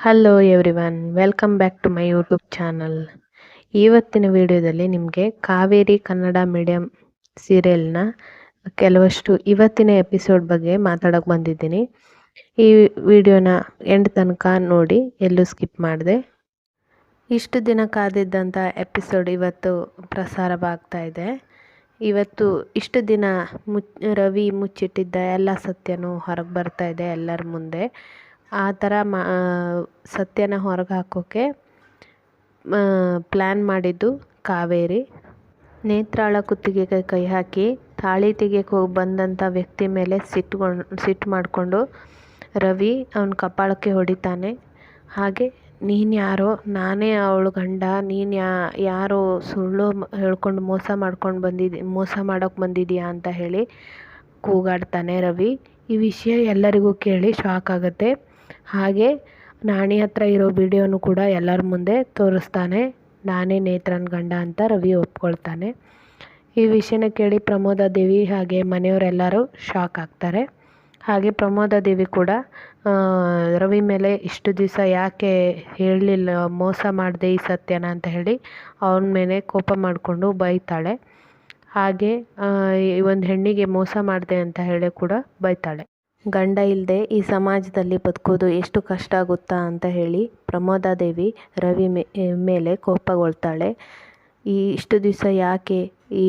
Hello everyone welcome back to my YouTube channel ಇವತ್ತಿನ ವಿಡಿಯೋದಲ್ಲಿ ನಿಮಗೆ ಕಾವೇರಿ ಕನ್ನಡ ಮೀಡಿಯಂ ಸೀರಿಯಲ್ನ ಕೆಲವಷ್ಟು ಇವತ್ತಿನ ಎಪಿಸೋಡ್ ಬಗ್ಗೆ ಮಾತಾಡೋಕೆ ಬಂದಿದ್ದೀನಿ. ಈ ವಿಡಿಯೋನ ಎಂಡ್ ತನಕ ನೋಡಿ, ಎಲ್ಲೂ ಸ್ಕಿಪ್ ಮಾಡಿದೆ. ಇಷ್ಟು ದಿನ ಕಾದಿದ್ದಂಥ ಎಪಿಸೋಡ್ ಇವತ್ತು ಪ್ರಸಾರವಾಗ್ತಾ ಇದೆ. ಇವತ್ತು ಇಷ್ಟು ದಿನ ಮುಚ್ ರವಿ ಮುಚ್ಚಿಟ್ಟಿದ್ದ ಎಲ್ಲ ಸತ್ಯನೂ ಹೊರಗೆ ಬರ್ತಾ ಇದೆ ಎಲ್ಲರ ಮುಂದೆ. ಆ ಥರ ಮಾ ಸತ್ಯನ ಹೊರಗೆ ಹಾಕೋಕ್ಕೆ ಪ್ಲ್ಯಾನ್ ಮಾಡಿದ್ದು ಕಾವೇರಿ. ನೇತ್ರಾಳ ಕುತ್ತಿಗೆಗೆ ಕೈ ಹಾಕಿ, ತಾಳಿ ತೆಗೆಯಕ್ಕೆ ಹೋಗಿ ಬಂದಂಥ ವ್ಯಕ್ತಿ ಮೇಲೆ ಸಿಟ್ಟುಕೊಂಡು ಸಿಟ್ಟು ಮಾಡಿಕೊಂಡು ರವಿ ಅವನ ಕಪಾಳಕ್ಕೆ ಹೊಡಿತಾನೆ. ಹಾಗೆ ನೀನು ಯಾರೋ, ನಾನೇ ಅವಳು ಗಂಡ, ನೀನು ಯಾ, ಯಾರೋ ಸುಳ್ಳು ಹೇಳ್ಕೊಂಡು ಮೋಸ ಮಾಡ್ಕೊಂಡು ಬಂದಿದ್ದಿ, ಮೋಸ ಮಾಡೋಕ್ಕೆ ಬಂದಿದೀಯಾ ಅಂತ ಹೇಳಿ ಕೂಗಾಡ್ತಾನೆ ರವಿ. ಈ ವಿಷಯ ಎಲ್ಲರಿಗೂ ಕೇಳಿ ಶಾಕ್ ಆಗುತ್ತೆ. ಹಾಗೆ ನಾಣಿ ಹತ್ರ ಇರೋ ವಿಡಿಯೋನು ಕೂಡ ಎಲ್ಲರ ಮುಂದೆ ತೋರಿಸ್ತಾನೆ. ನಾನೇ ನೇತ್ರನ್ ಗಂಡ ಅಂತ ರವಿ ಒಪ್ಕೊಳ್ತಾನೆ. ಈ ವಿಷಯನ ಕೇಳಿ ಪ್ರಮೋದ ದೇವಿ ಹಾಗೆ ಮನೆಯವರೆಲ್ಲರೂ ಶಾಕ್ ಆಗ್ತಾರೆ. ಹಾಗೆ ಪ್ರಮೋದ ದೇವಿ ಕೂಡ ರವಿ ಮೇಲೆ ಇಷ್ಟು ದಿವಸ ಯಾಕೆ ಹೇಳಲಿಲ್ಲ, ಮೋಸ ಮಾಡಿದೆ ಈ ಸತ್ಯನ ಅಂತ ಹೇಳಿ ಅವನ ಮೇಲೆ ಕೋಪ ಮಾಡಿಕೊಂಡು ಬೈತಾಳೆ. ಹಾಗೆ ಈ ಒಂದು ಹೆಣ್ಣಿಗೆ ಮೋಸ ಮಾಡಿದೆ ಅಂತ ಹೇಳಿ ಕೂಡ ಬೈತಾಳೆ. ಗಂಡ ಇಲ್ಲದೆ ಈ ಸಮಾಜದಲ್ಲಿ ಬದುಕೋದು ಎಷ್ಟು ಕಷ್ಟ ಆಗುತ್ತಾ ಅಂತ ಹೇಳಿ ಪ್ರಮೋದಾದೇವಿ ರವಿ ಮೇಲೆ ಕೋಪಗೊಳ್ತಾಳೆ. ಈ ಇಷ್ಟು ದಿವಸ ಯಾಕೆ ಈ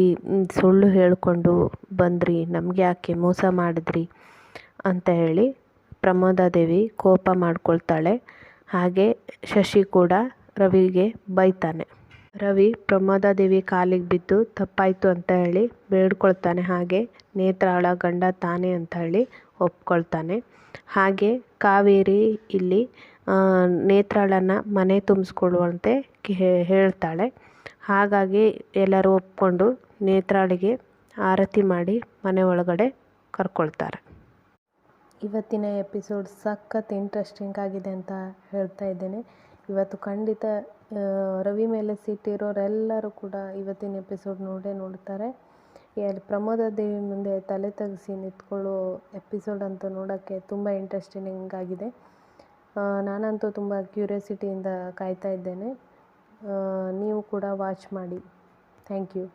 ಸುಳ್ಳು ಹೇಳಿಕೊಂಡು ಬಂದ್ರಿ, ನಮಗೆ ಯಾಕೆ ಮೋಸ ಮಾಡಿದ್ರಿ ಅಂತ ಹೇಳಿ ಪ್ರಮೋದಾದೇವಿ ಕೋಪ ಮಾಡ್ಕೊಳ್ತಾಳೆ. ಹಾಗೆ ಶಶಿ ಕೂಡ ರವಿಗೆ ಬೈತಾನೆ. ರವಿ ಪ್ರಮೋದಾದೇವಿ ಕಾಲಿಗೆ ಬಿದ್ದು ತಪ್ಪಾಯಿತು ಅಂತ ಹೇಳಿ ಬೇಡ್ಕೊಳ್ತಾನೆ. ಹಾಗೆ ನೇತ್ರಾಳ ಗಂಡ ತಾನೇ ಅಂತ ಹೇಳಿ ಒಪ್ಕೊಳ್ತಾನೆ. ಹಾಗೆ ಕಾವೇರಿ ಇಲ್ಲಿ ನೇತ್ರಾಳನ್ನು ಮನೆ ತುಂಬಿಸ್ಕೊಳ್ಳುವಂತೆ ಹೇಳ್ತಾಳೆ. ಹಾಗಾಗಿ ಎಲ್ಲರೂ ಒಪ್ಕೊಂಡು ನೇತ್ರಾಳಿಗೆ ಆರತಿ ಮಾಡಿ ಮನೆ ಒಳಗಡೆ ಕರ್ಕೊಳ್ತಾರೆ. ಇವತ್ತಿನ ಎಪಿಸೋಡ್ ಸಖತ್ ಇಂಟ್ರೆಸ್ಟಿಂಗ್ ಆಗಿದೆ ಅಂತ ಹೇಳ್ತಾ ಇದ್ದೇನೆ. ಇವತ್ತು ಖಂಡಿತ ರವಿ ಮೇಲೆ ಸಿಟ್ಟಿರೋರೆಲ್ಲರೂ ಕೂಡ ಇವತ್ತಿನ ಎಪಿಸೋಡ್ ನೋಡೇ ನೋಡ್ತಾರೆ. ಎಲ್ಲಿ ಪ್ರಮೋದ ದೇವಿ ಮುಂದೆ ತಲೆ ತಗ್ಗಿಸಿ ನಿಂತ್ಕೊಳ್ಳೋ ಎಪಿಸೋಡ್ ಅಂತೂ ನೋಡೋಕ್ಕೆ ತುಂಬ ಇಂಟ್ರೆಸ್ಟಿಂಗ್ ಆಗಿದೆ. ನಾನಂತೂ ತುಂಬ ಕ್ಯೂರಿಯಾಸಿಟಿಯಿಂದ ಕಾಯ್ತಾ ಇದ್ದೇನೆ. ನೀವು ಕೂಡ ವಾಚ್ ಮಾಡಿ. Thank you